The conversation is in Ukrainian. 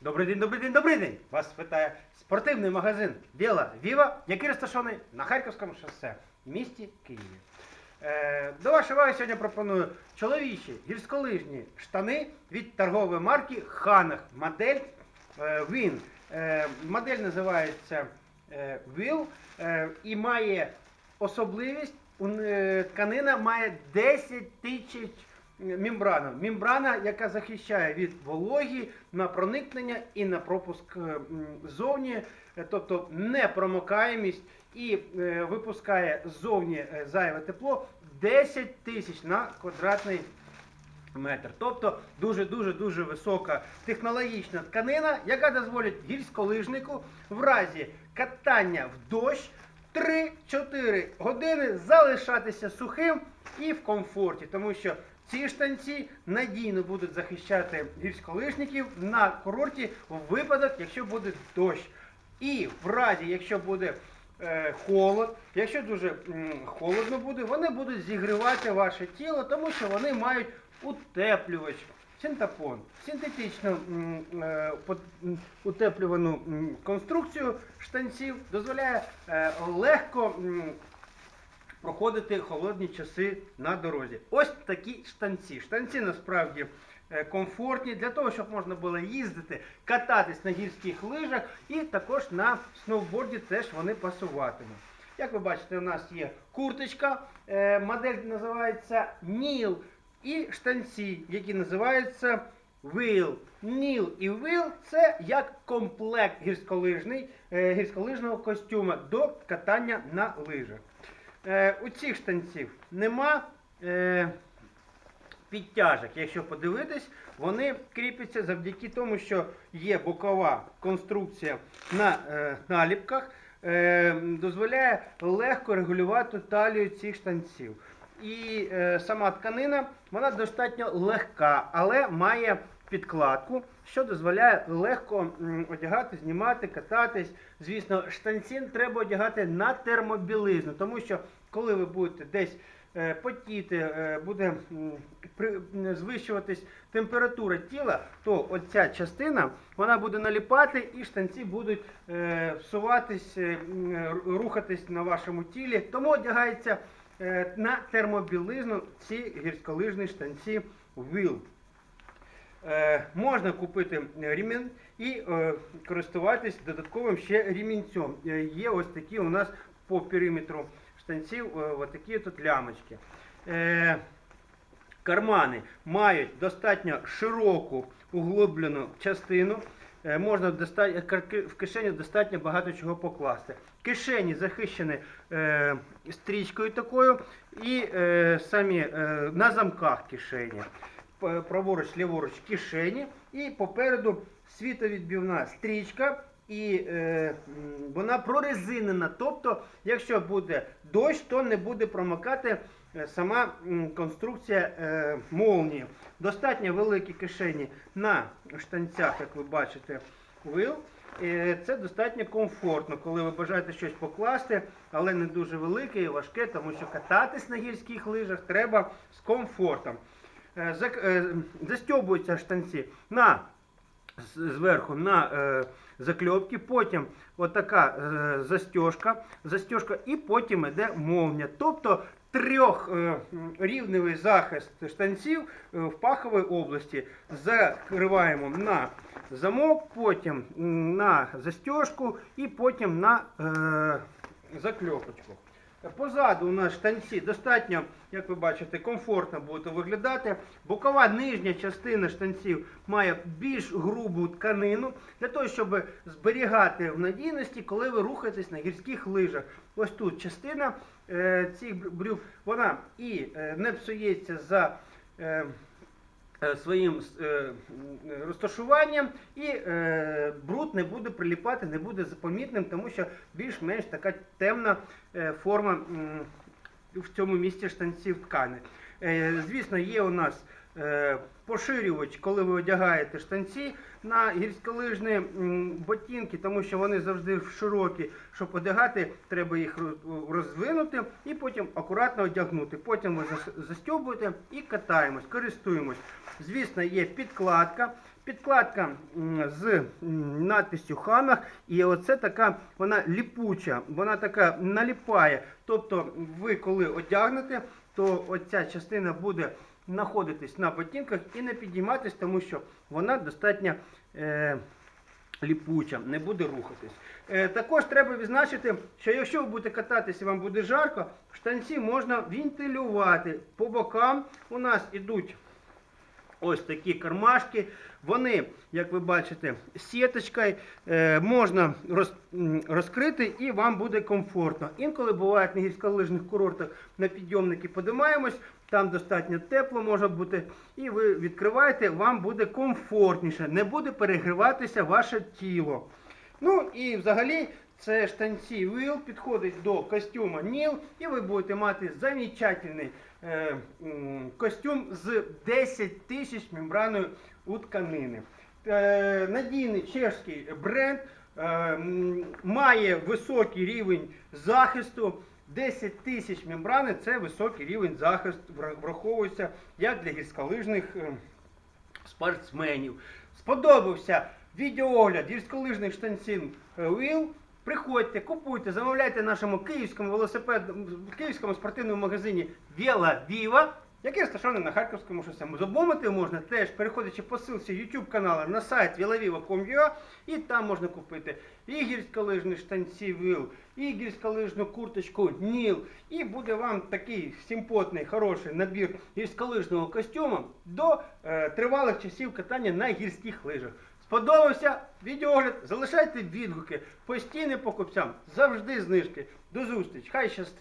Добрий день, добрий день, добрий день! Вас вітає спортивний магазин Біла Віва, який розташований на Харківському шосе в місті Києві. Е, до вашої уваги сьогодні пропоную чоловічі гірськолижні штани від торгової марки Ханах. Модель е, Win. Е, модель називається е, е, і має особливість. е, Тканина має 10 тисяч мембрана. Мембрана, яка захищає від вологі на проникнення і на пропуск е, м, ззовні, Е, тобто непромокаємість і е, випускає ззовні зайве тепло 10 тисяч на квадратний метр. Тобто дуже-дуже дуже висока технологічна тканина, яка дозволить гірськолижнику в разі катання в дощ 3-4 години залишатися сухим і в комфорті, тому що ці штанці надійно будуть захищати гірськолижників на курорті у випадок, якщо буде дощ. І в разі, якщо буде е, холод, якщо дуже м, холодно буде, вони будуть зігрівати ваше тіло, тому що вони мають утеплювач, синтепон, синтетично м, е, под- м, утеплювану м, конструкцію штанців дозволяє е, легко м, проходити холодні часи на дорозі. Ось такі штанці. Штанці насправді е, комфортні для того, щоб можна було їздити, кататись на гірських лижах і також на сноуборді теж вони пасуватимуть. Як ви бачите, у нас є курточка, е, модель називається Ніл, і штанці, які називаються Wheel. Ніл і Wheel – це як комплект гірськолижний, е, гірськолижного костюма до катання на лижах. Е, у цих штанців нема е, підтяжок. Якщо подивитись, вони кріпляться завдяки тому, що є бокова конструкція на е, наліпках, е, дозволяє легко регулювати талію цих штанців. І е, сама тканина вона достатньо легка, але має підкладку, що дозволяє легко одягати, знімати, кататись. Звісно, штанці треба одягати на термобілизну, тому що коли ви будете десь е, потіти, е, буде звищуватись температура тіла, то оця частина вона буде наліпати і штанці будуть е, всуватись, рухатись на вашому тілі. Тому одягається на термобілизну ці гірськолижні штанці Will. Е, можна купити ремінь і е, користуватись додатковим ще ремінцем. Е, є ось такі у нас по периметру штанців ось такі тут лямочки. Кармани мають достатньо широку углублену частину. Можна в кишені достатньо багато чого покласти. Кишені захищені е, стрічкою такою і е, самі е, на замках кишені. Праворуч, ліворуч кишені і попереду світовідбивна стрічка. І е, вона прорезинена. Тобто, якщо буде дощ, то не буде промокати е, сама конструкція е, молнії. Достатньо великі кишені на штанцях, як ви бачите, вил. Е, Це достатньо комфортно, коли ви бажаєте щось покласти, але не дуже велике і важке, тому що кататись на гірських лижах треба з комфортом. Е, е, Застьобуються штанці на зверху на е, закльопки, потім отака е, застежка, і потім йде молния. Тобто трьох е, захист штанців в паховій області закриваємо на замок, потім на застежку і потім на закльопочку. Позаду у нас штанці достатньо, як ви бачите, комфортно будуть виглядати. Бокова нижня частина штанців має більш грубу тканину для того, щоб зберігати в надійності, коли ви рухаєтесь на гірських лижах. Ось тут частина е, цих брюк, вона і е, не псується за. Е, своїм е, розташуванням і е, бруд не буде приліпати, не буде запомітним, тому що більш-менш така темна е, форма в цьому місці штанців ткани. Е, звісно, є у нас е, поширювач, коли ви одягаєте штанці на гірськолижні ботинки, тому що вони завжди широкі. Щоб одягати, треба їх розвинути і потім акуратно одягнути. Потім ви зас- застьобуєте і катаємось, користуємось. Звісно, є підкладка. Підкладка з надписю Хамах, і оце така вона ліпуча, вона така наліпає. Тобто, ви коли одягнете, то оця частина буде знаходитись на ботинках і не підійматись, тому що вона достатньо е, ліпуча, не буде рухатись. Е, також треба відзначити, що якщо ви будете кататися і вам буде жарко, штанці можна вентилювати. По бокам у нас ідуть ось такі кармашки. Вони, як ви бачите, сіточкою е, можна роз, розкрити і вам буде комфортно. Інколи бувають на гірськолижних курортах на підйомники подимаємось, там достатньо тепло може бути, і ви відкриваєте, вам буде комфортніше, не буде перегріватися ваше тіло. Ну і взагалі це штанці Вил підходить до костюма Ніл, і ви будете мати замечательний е, костюм з 10 тисяч мембраною у тканини. Е, надійний чешський бренд е, має високий рівень захисту. 10 тисяч мембрани це високий рівень захисту, враховується як для гірськолижних е, спортсменів. Сподобався відеоогляд гірськолижних штанців Віл. Приходьте, купуйте, замовляйте нашому київському велосипед, київському спортивному магазині Віла Віва, який розташований на Харківському шосе. Замовити можна теж переходячи по ссылці YouTube каналу на сайт vilaviva.com.ua і там можна купити і гірськолижні штанці Віл, і гірськолижну курточку Ніл. І буде вам такий симпотний, хороший набір гірськолижного костюму до е, тривалих часів катання на гірських лижах. Сподобався відеогляд? Залишайте відгуки. Постійним покупцям завжди знижки. До зустрічі. Хай щастить!